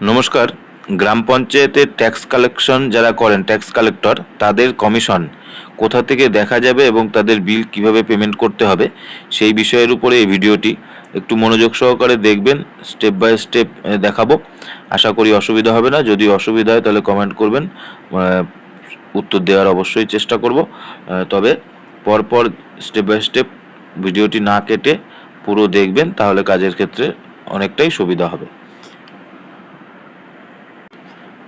নমস্কার। গ্রাম পঞ্চায়েতের tax collection যারা করেন ট্যাক্স কালেক্টর তাদের কমিশন কোথা থেকে দেখা যাবে এবং তাদের বিল কীভাবে পেমেন্ট করতে হবে, সেই বিষয়ের উপরে এই ভিডিওটি একটু মনোযোগ সহকারে দেখবেন স্টেপ বাই স্টেপ দেখাবো। আশা করি অসুবিধা হবে না। যদি অসুবিধা হয় তাহলে কমেন্ট করবেন উত্তর দেওয়ার অবশ্যই চেষ্টা করব। তবে পরপর স্টেপ বাই স্টেপ ভিডিওটি না কেটে পুরো দেখবেন, তাহলে কাজের ক্ষেত্রে অনেকটাই সুবিধা হবে।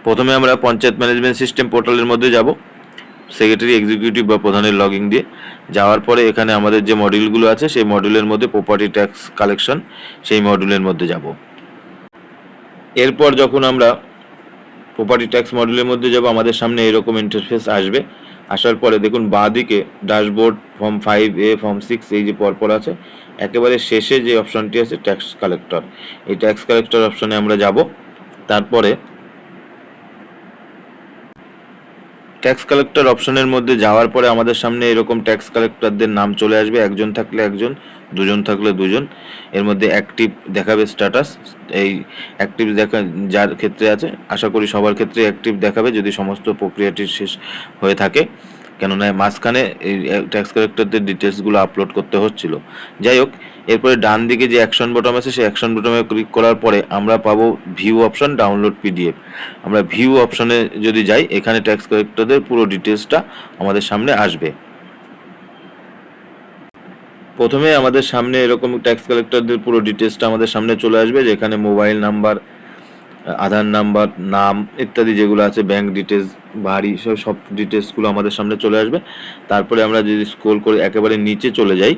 প্রথমে আমরা পঞ্চায়েত ম্যানেজমেন্ট সিস্টেম পোর্টালের মধ্যে যাব, সেক্রেটারি, এক্সিকিউটিভ বা প্রধানের লগইন দিয়ে। যাওয়ার পরে এখানে আমাদের যে মডিউলগুলো আছে, সেই মডিউলের মধ্যে প্রপার্টি ট্যাক্স কালেকশন সেই মডিউলের মধ্যে যাব। এরপর যখন আমরা প্রপার্টি ট্যাক্স মডিউলের মধ্যে যাব, আমাদের সামনে এরকম ইন্টারফেস আসবে। আসার পরে দেখুন বাঁ দিকে dashboard form five A form six এই যে পরপর আছে, একেবারে শেষে যে অপশনটি আছে ট্যাক্স কালেক্টর এই ট্যাক্স কালেক্টর অপশনে আমরা যাব। তারপরে ট্যাক্স কালেক্টর অপশনের মধ্যে যাওয়ার পরে আমাদের সামনে এরকম ট্যাক্স কালেক্টরদের নাম চলে আসবে, একজন থাকলে একজন, দুজন থাকলে দুজন। এর মধ্যে অ্যাক্টিভ দেখাবে স্ট্যাটাস এই অ্যাক্টিভ দেখা, যার ক্ষেত্রে আছে, আশা করি সবার ক্ষেত্রে অ্যাক্টিভ দেখাবে যদি সমস্ত প্রক্রিয়াটি শেষ হয়ে থাকে। কেননা মাঝখানে এই ট্যাক্স কালেক্টরদের ডিটেলসগুলো আপলোড করতে হচ্ছিল। যাই হোক এরপরে ডান দিকে যে অ্যাকশন বটম আছে, সেই অ্যাকশন বটমে ক্লিক করার পরে আমরা পাবো ভিউ অপশন ডাউনলোড পিডিএফ আমরা ভিউ অপশনে যদি যাই, এখানে ট্যাক্স কালেক্টরদের পুরো ডিটেলসটা আমাদের সামনে আসবে। প্রথমে আমাদের সামনে এরকম ট্যাক্স কালেক্টরদের পুরো ডিটেলসটা আমাদের সামনে চলে আসবে, যেখানে মোবাইল নাম্বার আধার নাম্বার নাম ইত্যাদি যেগুলো আছে ব্যাংক ডিটেলস বাড়ি, সব সব ডিটেলসগুলো আমাদের সামনে চলে আসবে। তারপরে আমরা যদি স্ক্রোল করে একেবারে নিচে চলে যাই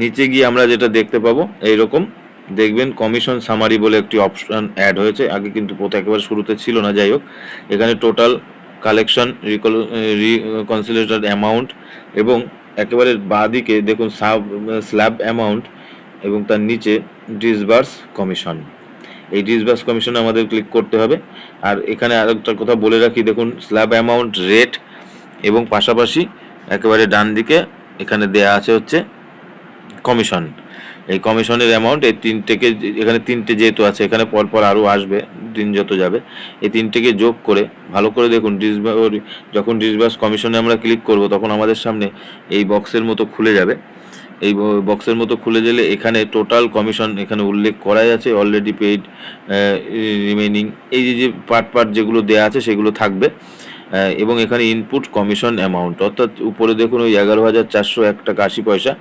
নিচে গিয়ে আমরা যেটা দেখতে পাবো, এইরকম। দেখবেন কমিশন সামারি বলে একটি অপশন অ্যাড হয়েছে। আগে কিন্তু একেবারে শুরুতে ছিল না, যাই হোক। এখানে টোটাল কালেকশন রিকনসিলেটেড অ্যামাউন্ট এবং একেবারে বাঁদিকে দেখুন সাব স্ল্যাব অ্যামাউন্ট এবং তার নিচে ডিসবার্স কমিশন এই ডিসবার্স কমিশনে আমাদের ক্লিক করতে হবে। আর এখানে আরেকটা কথা বলে রাখি, দেখুন স্ল্যাব অ্যামাউন্ট রেট এবং পাশাপাশি একেবারে ডান দিকে এখানে দেয়া আছে হচ্ছে কমিশন। এই কমিশনের অ্যামাউন্ট এই তিনটেকে এখানে তিনটে যেহেতু আছে, এখানে পরপর আরও আসবে, দিন যত যাবে, এই তিনটেকে যোগ করে, ভালো করে দেখুন ডিসবা যখন ডিসবার্স কমিশনে আমরা ক্লিক করব, তখন আমাদের সামনে এই বক্সের মতো খুলে যাবে। এই বক্সের মতো খুলে গেলে এখানে টোটাল কমিশন এখানে উল্লেখ করাই আছে অলরেডি পেইড রিমেনিং এই যে যে পার্ট পার্ট যেগুলো দেয়া আছে, সেগুলো থাকবে। এবং এখানে ইনপুট কমিশন অ্যামাউন্ট অর্থাৎ উপরে দেখুন ওই এগারো হাজার চারশো এক টাকা আশি পয়সা,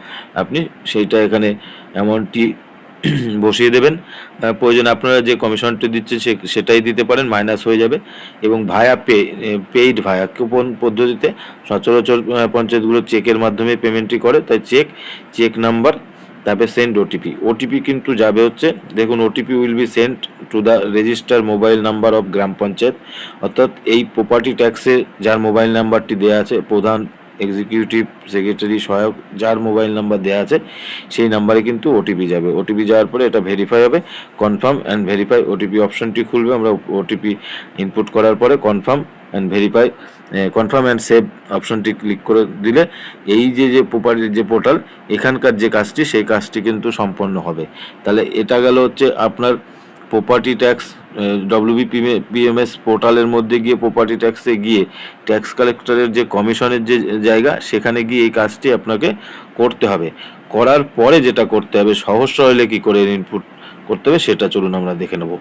আপনি সেইটা এখানে অ্যামাউন্টটি বসিয়ে দেবেন। প্রয়োজন আপনারা যে কমিশনটি দিচ্ছে সে, সেটাই দিতে পারেন মাইনাস হয়ে যাবে। এবং via pay paid via coupon পদ্ধতিতে সচরাচর পঞ্চায়েতগুলো চেকের মাধ্যমে পেমেন্টটি করে। তাই চেক চেক নাম্বার তারপরে সেন্ড ওটিপি ওটিপি কিন্তু যাবে হচ্ছে, দেখুন OTP will be send to the register mobile number of gram panchayat. অর্থাৎ এই প্রপার্টি ট্যাক্সে যার মোবাইল নাম্বারটি দেওয়া আছে, প্রধান এক্সিকিউটিভ সেক্রেটারি সহায়ক যার মোবাইল নাম্বার দেওয়া আছে, সেই নাম্বারে কিন্তু ওটিপি যাবে। ওটিপি যাওয়ার পরে এটা ভেরিফাই হবে কনফার্ম অ্যান্ড ভেরিফাই ওটিপি অপশনটি খুলবে। আমরা ওটিপি ইনপুট করার পরে confirm and verify confirm and save অপশনটি ক্লিক করে দিলে এই যে যে প্রপার্টি যে পোর্টাল এখানকার যে কাজটি, সেই কাজটি কিন্তু সম্পন্ন হবে। তাহলে এটা গেল হচ্ছে আপনার প্রপার্টি ট্যাক্স ডব্লিউবি পিএমএস পোর্টালের মধ্যে গিয়ে প্রপার্টি ট্যাক্সে গিয়ে ট্যাক্স কালেক্টরের যে কমিশনের যে জায়গা, সেখানে গিয়ে এই কাজটি আপনাকে করতে হবে। করার পরে যেটা করতে হবে, সহজ সরলে কি করে ইনপুট করতে হবে, সেটা চলুন আমরা দেখে নেব।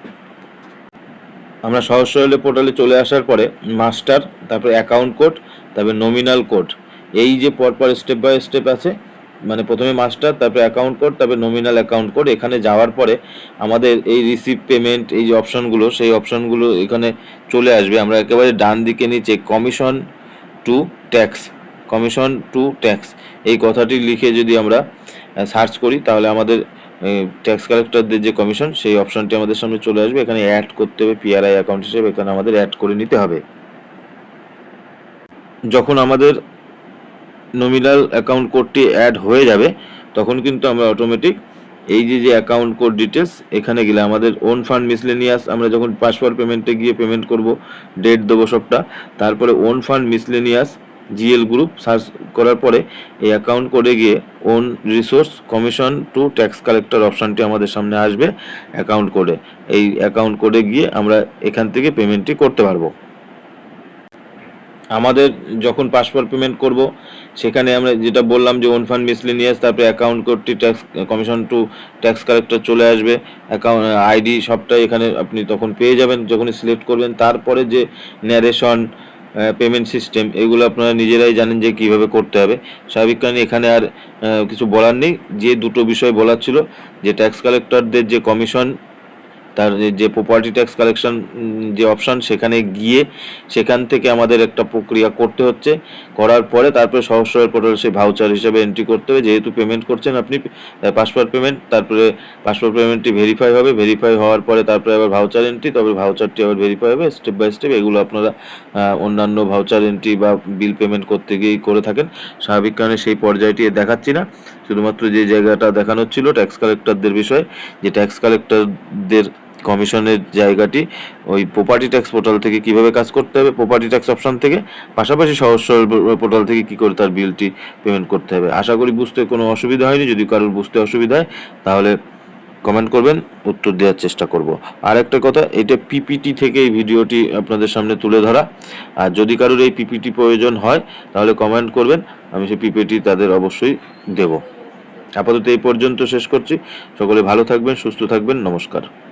আমরা সহজ পোর্টালে চলে আসার পরে মাস্টার তারপরে অ্যাকাউন্ট কোড তারপরে নমিনাল কোড এই যে পরপর স্টেপ বাই স্টেপ আছে মানে প্রথমে মাস্টার তারপরে অ্যাকাউন্ট কোড তারপরে নমিনাল অ্যাকাউন্ট কোড এখানে যাওয়ার পরে আমাদের এই রিসিভ পেমেন্ট এই যে অপশনগুলো সেই অপশনগুলো এখানে চলে আসবে। আমরা একেবারে ডান দিকে নিচে commission to tax commission to tax এই কথাটি লিখে যদি আমরা সার্চ করি, তাহলে আমাদের ট্যাক্স কালেক্টরদের যে কমিশন সেই অপশনটি আমাদের সামনে চলে আসবে। এখানে অ্যাড করতে হবে পিআরআই অ্যাকাউন্ট হিসেবে, এখানে আমাদের অ্যাড করে নিতে হবে। যখন আমাদের নমিনাল অ্যাকাউন্ট কোডটি অ্যাড হয়ে যাবে, তখন কিন্তু আমরা অটোমেটিক এই যে যে অ্যাকাউন্ট কোড ডিটেলস এখানে গেলে আমাদের ওন ফান্ড মিসলেনিয়াস আমরা যখন পাসওয়ার্ড পেমেন্টে গিয়ে পেমেন্ট করব ডেট দেবো সবটা, তারপরে own fund miscellaneous GL group search করার পরে এই অ্যাকাউন্ট কোডে গিয়ে own resource commission to tax collector অপশানটি আমাদের সামনে আসবে অ্যাকাউন্ট কোডে এই অ্যাকাউন্ট কোডে গিয়ে আমরা এখান থেকে পেমেন্টটি করতে পারব। আমাদের যখন পাসপোর্ট পেমেন্ট করব, সেখানে আমরা যেটা বললাম যে ওন ফান্ড মিসলিনিয়াস তারপরে অ্যাকাউন্ট কোডটি tax commission to tax collector চলে আসবে। অ্যাকাউন্ট আইডি সবটাই এখানে আপনি তখন পেয়ে যাবেন। যখনই সিলেক্ট করবেন, তারপরে যে ন্যারেশন পেমেন্ট সিস্টেম এগুলো আপনারা নিজেরাই জানেন যে কীভাবে করতে হবে। স্বাভাবিক কারণে এখানে আর কিছু বলার নেই। যে দুটো বিষয় বলার ছিল, যে ট্যাক্স কালেক্টরদের যে কমিশন তার যে- প্রপার্টি ট্যাক্স কালেকশন যে অপশন সেখানে গিয়ে সেখান থেকে আমাদের একটা প্রক্রিয়া করতে হচ্ছে। করার পরে তারপরে সহস্রের পোর্টাল সেই ভাউচার হিসেবে এন্ট্রি করতে হবে। যেহেতু পেমেন্ট করছেন আপনি পাসপোর্ট পেমেন্ট তারপরে পাসপোর্ট পেমেন্টটি ভেরিফাই হবে। ভেরিফাই হওয়ার পরে তারপরে আবার ভাউচার এন্ট্রি তবে ভাউচারটি আবার ভেরিফাই হবে স্টেপ বাই স্টেপ এগুলো আপনারা অন্যান্য ভাউচার এন্ট্রি বা বিল পেমেন্ট করতে গিয়েই করে থাকেন। স্বাভাবিক কারণে সেই পর্যায়টি দেখাচ্ছি না। শুধুমাত্র যে জায়গাটা দেখানো ছিল ট্যাক্স কালেক্টরদের বিষয়ে, যে ট্যাক্স কালেক্টরদের কমিশনের জায়গাটি, ওই প্রপার্টি ট্যাক্স পোর্টাল থেকে কীভাবে কাজ করতে হবে প্রপার্টি ট্যাক্স অপশন থেকে, পাশাপাশি সহজ সরল পোর্টাল থেকে কি করে তার বিলটি পেমেন্ট করতে হবে। আশা করি বুঝতে কোনো অসুবিধা হয়নি, যদি কারোর বুঝতে অসুবিধা হয়, তাহলে কমেন্ট করবেন, উত্তর দেওয়ার চেষ্টা করব। আর একটা কথা, এটা পিপিটি থেকে এই ভিডিওটি আপনাদের সামনে তুলে ধরা। আর যদি কারোর এই পিপিটি প্রয়োজন হয়, তাহলে কমেন্ট করবেন, আমি সেই পিপিটি তাদের অবশ্যই দেব। আপাতত এই পর্যন্ত শেষ করছি। সকলে ভালো থাকবেন, সুস্থ থাকবেন, নমস্কার।